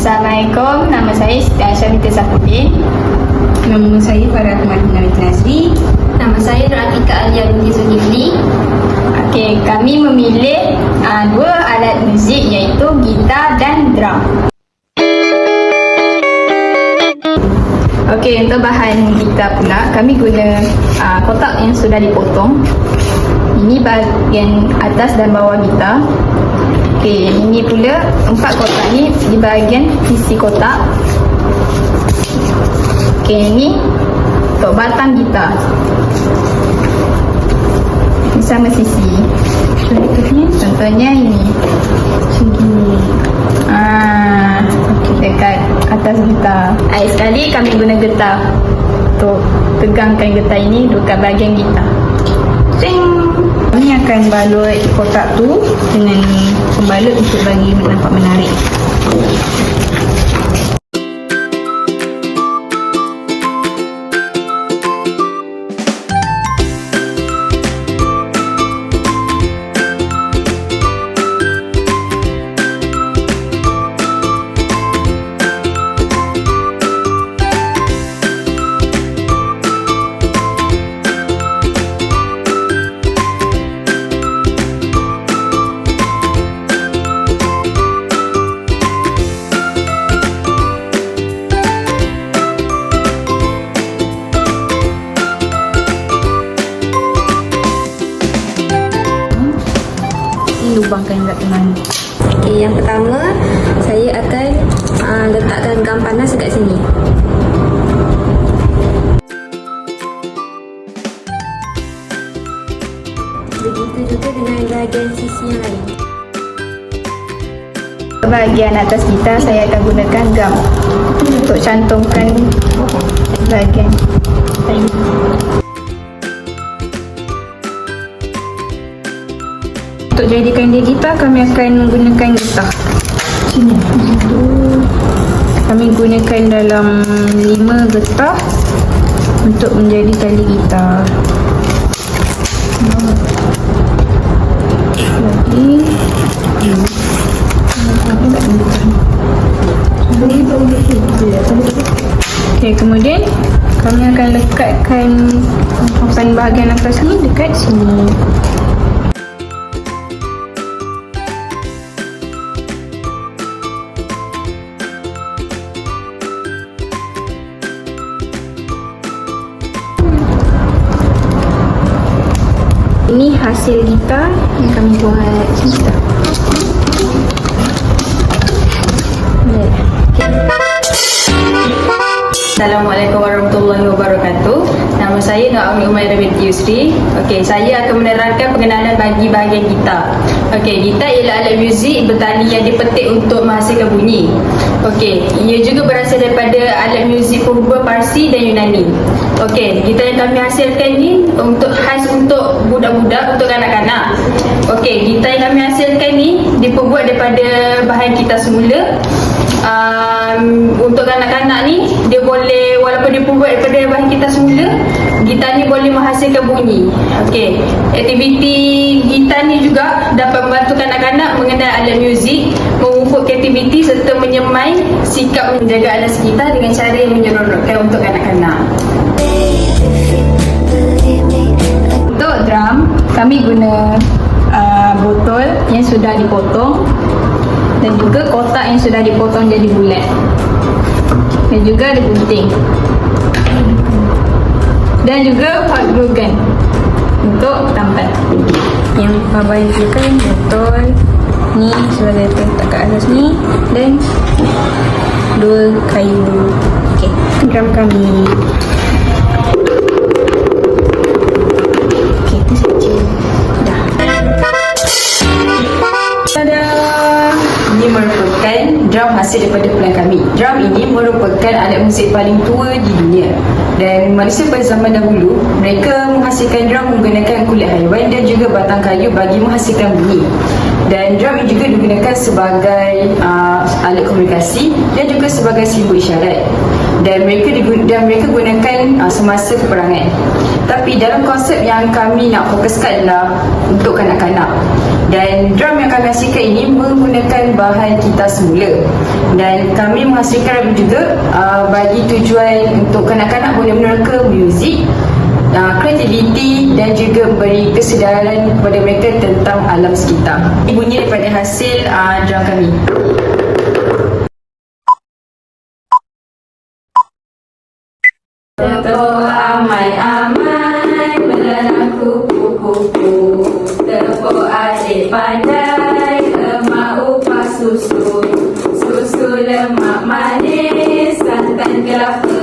Assalamualaikum, nama saya Siti Aisyah binti Safuddin. Nama saya Farah Ahmad Nawit Nazri. Nama saya Rafiqa Alia binti Zulkifli. Okey, kami memilih uh, dua alat muzik iaitu gitar dan drum. Okey, untuk bahan gitar pula, kami guna uh, kotak yang sudah dipotong. Ini bahagian atas dan bawah gitar. Okey, ini pula empat kotak ni di bahagian sisi kotak. Okey, ini untuk batang gitar. Ini sama sisi. Contohnya, contohnya ini. Segini. Ah, dekat atas gitar. Air sekali kami guna getah untuk tegangkan getah ini dekat bahagian gitar. Ting. Kami akan balut kotak tu dengan pembalut untuk bagi nampak menarik. Lubangkan dekat tengah ni. Okey, yang pertama saya akan uh, letakkan gam panas dekat sini. Begitu juga dengan bahagian sisi yang lain. Bahagian atas gitar saya akan gunakan gam untuk cantumkan bahagian ini. Untuk jadikan dia gitar, kami akan menggunakan getah. Sini. Kami gunakan dalam lima getah untuk menjadi tali gitar. Lagi. Okay, kemudian kami akan lekatkan bahagian atas ni dekat sini. Ini hasil gitar yang kami buat kita. Assalamualaikum warahmatullahi wabarakatuh. Nama saya Naomi Umairah binti Yusri. Okey, saya akan menerangkan pengenalan bagi bahagian gitar. Okey, gitar ialah alat muzik bertali yang dipetik untuk menghasilkan bunyi. Okey, ia juga berasal daripada alat muzik purba Parsi dan Yunani. Okey, gitar yang kami hasilkan ni untuk khas untuk budak-budak, untuk kanak-kanak. Okey, gitar yang kami hasilkan ni diperbuat daripada bahan kita semula um, untuk kanak-kanak ni dia boleh walaupun dia pembuat daripada bahan kita semula gitar ni boleh menghasilkan bunyi. Okey. Aktiviti gitar ni juga dapat membantu kanak-kanak mengenal alat muzik mengukur kreativiti serta menyemai sikap menjaga alat sekitar dengan cara yang menyeronokkan untuk kanak-kanak. Untuk drum, kami guna uh, botol yang sudah dipotong dan juga kotak yang sudah dipotong jadi bulat. Dan juga ada gunting. Dan juga hot glue gun untuk tampal. Yang Abang kan botol ni saya letak kat atas ni dan dua kayu okey drum kami daripada pelan kami. Drum ini merupakan alat muzik paling tua di dunia. Dan manusia pada zaman dahulu, mereka menghasilkan drum menggunakan kulit haiwan dan juga batang kayu bagi menghasilkan bunyi. Dan drum juga digunakan sebagai uh, alat komunikasi dan juga sebagai simbol isyarat. Dan mereka digun- dan mereka gunakan uh, semasa peperangan. Tapi dalam konsep yang kami nak fokuskan adalah untuk kanak-kanak. Dan drum yang kami hasilkan ini menggunakan bahan kita semula dan kami menghasilkan juga uh, bagi tujuan untuk kanak-kanak boleh menerka muzik Ah, kreativiti dan juga memberi kesedaran kepada mereka tentang alam sekitar. Ibunya daripada hasil ah, uh, drum kami. Terpuk amai amai Melalang kupu-kupu Terpuk adik pandai Lemak upah susu Susu lemak manis Santan kelapa